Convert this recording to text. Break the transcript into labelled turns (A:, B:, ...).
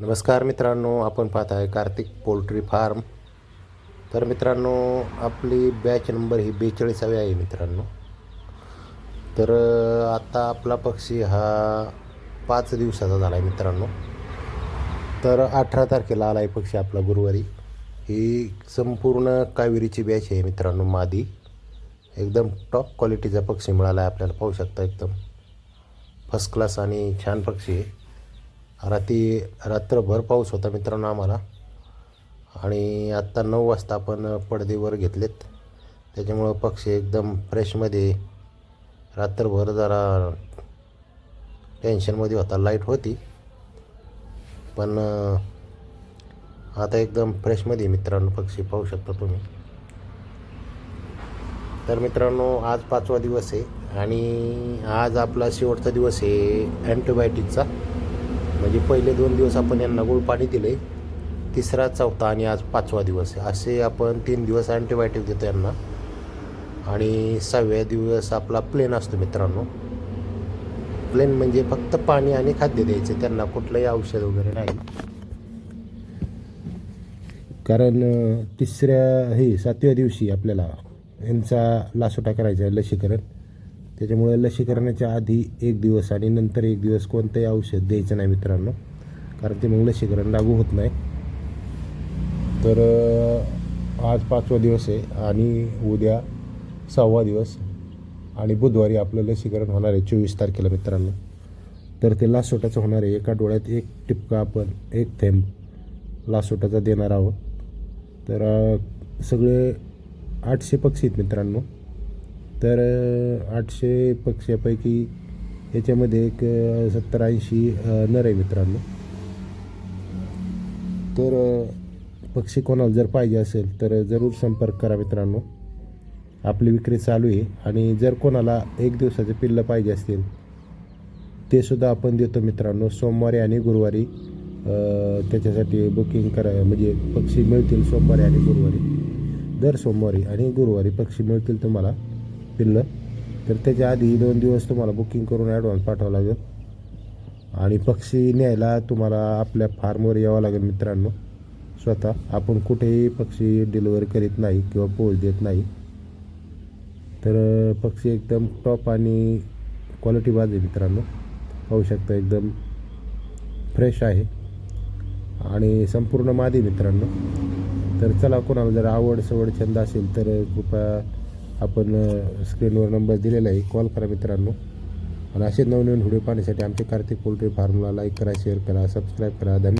A: नमस्कार मित्रांनो आपण पाहत आहे कार्तिक पोल्ट्री फार्म. तर मित्रांनो आपली बॅच नंबर ही बेचाळीसावी आहे मित्रांनो. तर आता आपला पक्षी हा पाच दिवसाचा झाला आहे मित्रांनो. तर अठरा तारखेला आला आहे पक्षी आपला गुरुवारी. ही संपूर्ण कावेरीची बॅच आहे मित्रांनो मादी. एकदम टॉप क्वालिटीचा पक्षी मिळाला आहे आपल्याला पाहू शकता एकदम. फर्स्ट क्लास आणि छान पक्षी आहे. रात्री रात्रभर पाऊस होता मित्रांनो आम्हाला. आणि आत्ता नऊ वाजता आपण पडदेवर घेतलेत. त्याच्यामुळं पक्षी एकदम फ्रेशमध्ये रात्रभर जरा टेन्शनमध्ये होता. लाइट होती. पण आता एकदम फ्रेशमध्ये मित्रांनो पक्षी. पाहू शकता तुम्ही. तर मित्रांनो आज पाचवा दिवस आहे. आणि आज आपला शेवटचा दिवस आहे अँटीबायोटिकचा म्हणजे पहिले दोन दिवस आपण यांना गुळ पाणी दिले तिसरा चौथा आणि आज पाचवा दिवस आहे. असे आपण तीन दिवस अँटीबायोटिक देतो यांना. आणि सहाव्या दिवस आपला प्लेन असतो मित्रांनो. प्लेन म्हणजे फक्त पाणी आणि खाद्य द्यायचे. त्यांना कुठलंही औषध वगैरे नाही. कारण तिसऱ्या हे सातव्या दिवशी आपल्याला यांचा लासोटा करायचा आहे लसीकरण. त्याच्यामुळे लसीकरणाच्या आधी एक दिवस आणि नंतर एक दिवस कोणतंही औषध द्यायचं नाही मित्रांनो. कारण ते मग लसीकरण लागू होत नाही. तर आज पाचवा दिवस आहे आणि उद्या सहावा दिवस आणि बुधवारी आपलं लसीकरण होणार आहे चोवीस तारखेला मित्रांनो. तर ते लासोटाचं होणार आहे. एका डोळ्यात एक टिपका आपण एक थेंब लासोटाचा देणार आहोत. तर सगळे आठशे पक्षी आहेत मित्रांनो. तर आठशे पक्ष्यापैकी याच्यामध्ये एक सत्तर ऐंशी नर आहे मित्रांनो. तर पक्षी कोणाला जर पाहिजे असेल तर जरूर संपर्क करा मित्रांनो. आपली विक्री चालू आहे आणि जर कोणाला एक दिवसाचे पिल्लं पाहिजे असतील ते सुद्धा आपण देतो मित्रांनो. सोमवारी आणि गुरुवारी त्याच्यासाठी बुकिंग करा म्हणजे पक्षी मिळतील सोमवारी आणि गुरुवारी. दर सोमवारी आणि गुरुवारी पक्षी मिळतील तुम्हाला. पिल्लं. तर त्याच्या आधी दोन दिवस तुम्हाला बुकिंग करून ॲडव्हान्स पाठवावं लागेल. आणि पक्षी न्यायला तुम्हाला आपल्या फार्मवर यावं लागेल मित्रांनो. स्वतः. आपण कुठेही पक्षी डिलिव्हरी करीत नाही किंवा पोच देत नाही. तर पक्षी एकदम टॉप आणि क्वालिटी बाज आहे मित्रांनो. पाहू शकता एकदम फ्रेश आहे. आणि संपूर्ण मादी मित्रांनो. तर चला कोणाला जर आवड सवड छंद असेल तर कृपया आपण स्क्रीनवर नंबर दिलेला आहे. कॉल करा मित्रांनो. आणि असे नवनवीन व्हिडिओ पाहण्यासाठी आमचे कार्तिक पोल्ट्री फार्मला लाईक करा शेअर करा सबस्क्राईब करा. धन्यवाद.